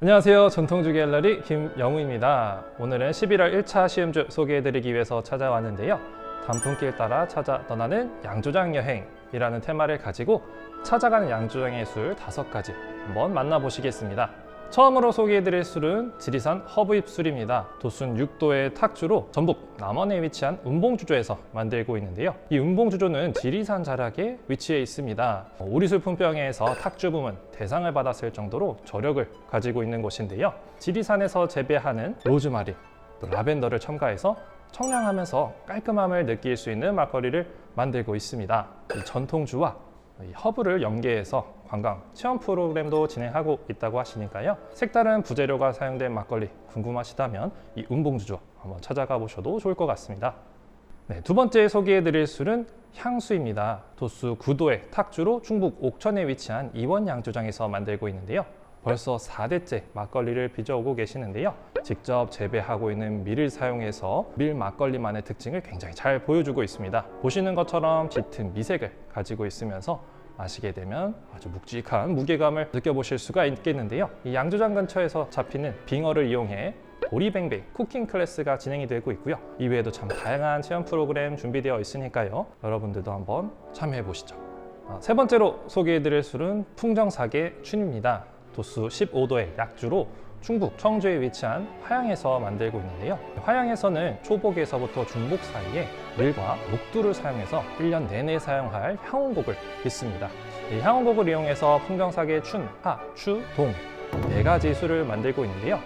안녕하세요. 전통주 갤러리 김영우입니다. 오늘은 11월 1차 시음주 소개해드리기 위해서 찾아왔는데요. 단풍길 따라 찾아 떠나는 양조장 여행이라는 테마를 가지고 찾아가는 양조장의 술 다섯 가지 한번 만나보시겠습니다. 처음으로 소개해드릴 술은 지리산 허브잎 술입니다. 도순 6도의 탁주로 전북 남원에 위치한 운봉주조에서 만들고 있는데요. 이 운봉주조는 지리산 자락에 위치해 있습니다. 오리술 품평회에서 탁주 부문 대상을 받았을 정도로 저력을 가지고 있는 곳인데요. 지리산에서 재배하는 로즈마리, 또 라벤더를 첨가해서 청량하면서 깔끔함을 느낄 수 있는 막걸리를 만들고 있습니다. 이 전통주와 이 허브를 연계해서 관광 체험 프로그램도 진행하고 있다고 하시니까요. 색다른 부재료가 사용된 막걸리 궁금하시다면 이 운봉주조 한번 찾아가 보셔도 좋을 것 같습니다. 네, 두 번째 소개해 드릴 술은 향수입니다. 도수 9도의 탁주로 충북 옥천에 위치한 이원 양조장에서 만들고 있는데요. 벌써 4대째 막걸리를 빚어오고 계시는데요. 직접 재배하고 있는 밀을 사용해서 밀 막걸리만의 특징을 굉장히 잘 보여주고 있습니다. 보시는 것처럼 짙은 미색을 가지고 있으면서 마시게 되면 아주 묵직한 무게감을 느껴보실 수가 있겠는데요. 이 양조장 근처에서 잡히는 빙어를 이용해 보리뱅뱅 쿠킹 클래스가 진행이 되고 있고요. 이외에도 참 다양한 체험 프로그램 준비되어 있으니까요. 여러분들도 한번 참여해 보시죠. 아, 세 번째로 소개해 드릴 술은 풍정사계 춘입니다. 도수 15도의 약주로 충북 청주에 위치한 화양에서 만들고 있는데요. 화양에서는 초복에서부터 중복 사이에 밀과 녹두를 사용해서 1년 내내 사용할 향원곡을 빚습니다. 이 향원곡을 이용해서 풍정사계 춘, 하, 추, 동 네 가지 술을 만들고 있는데요.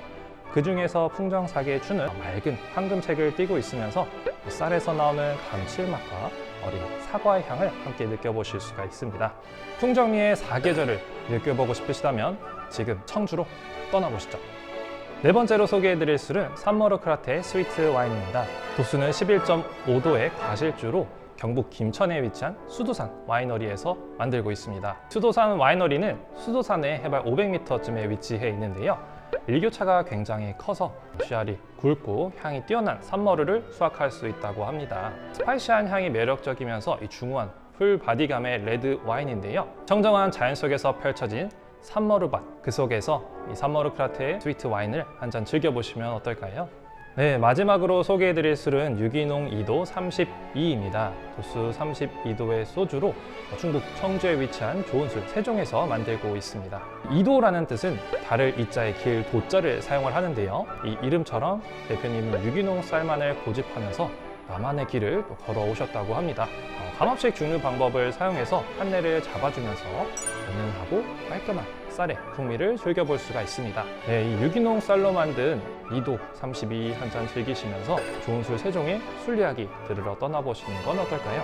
그 중에서 풍정사계 춘은 맑은 황금색을 띠고 있으면서 쌀에서 나오는 감칠맛과 어린 사과의 향을 함께 느껴보실 수가 있습니다. 풍정리의 사계절을 느껴보고 싶으시다면 지금 청주로 떠나보시죠. 네 번째로 소개해드릴 술은 산머르크라테 스위트 와인입니다. 도수는 11.5도의 과실주로 경북 김천에 위치한 수도산 와이너리에서 만들고 있습니다. 수도산 와이너리는 수도산의 해발 500m쯤에 위치해 있는데요. 일교차가 굉장히 커서 씨알이 굵고 향이 뛰어난 산머르를 수확할 수 있다고 합니다. 스파이시한 향이 매력적이면서 이 중후한 풀 바디감의 레드 와인인데요. 청정한 자연 속에서 펼쳐진 산머르밭 그 속에서 이 산머르 크라테의 스위트 와인을 한 잔 즐겨보시면 어떨까요? 네, 마지막으로 소개해드릴 술은 유기농 2도 32입니다. 도수 32도의 소주로 충북 청주에 위치한 좋은 술 세종에서 만들고 있습니다. 2도라는 뜻은 달을 이자의 길 도자를 사용을 하는데요. 이 이름처럼 대표님은 유기농 쌀만을 고집하면서 나만의 길을 또 걸어오셨다고 합니다. 어, 감압식 증류 방법을 사용해서 판내를 잡아주면서 은은하고 깔끔한 쌀의 풍미를 즐겨볼 수가 있습니다. 네, 이 유기농 쌀로 만든 2도 32 한 잔 즐기시면서 좋은 술 세종에 술 이야기 들으러 떠나보시는 건 어떨까요?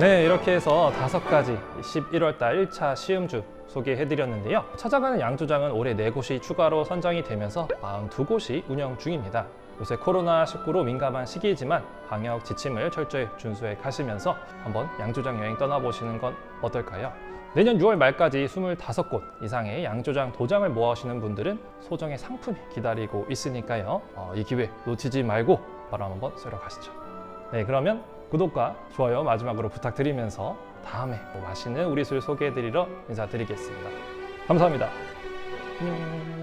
네, 이렇게 해서 다섯 가지 11월 달 1차 시음주 소개해드렸는데요. 찾아가는 양조장은 올해 4곳이 추가로 선정이 되면서 42곳이 운영 중입니다. 요새 코로나19로 민감한 시기이지만 방역 지침을 철저히 준수해 가시면서 한번 양조장 여행 떠나보시는 건 어떨까요? 내년 6월 말까지 25곳 이상의 양조장 도장을 모아오시는 분들은 소정의 상품이 기다리고 있으니까요. 어, 이 기회 놓치지 말고 바로 한번 쏘러 가시죠. 네, 그러면 구독과 좋아요 마지막으로 부탁드리면서 다음에 또 맛있는 우리 술 소개해드리러 인사드리겠습니다. 감사합니다. 안녕.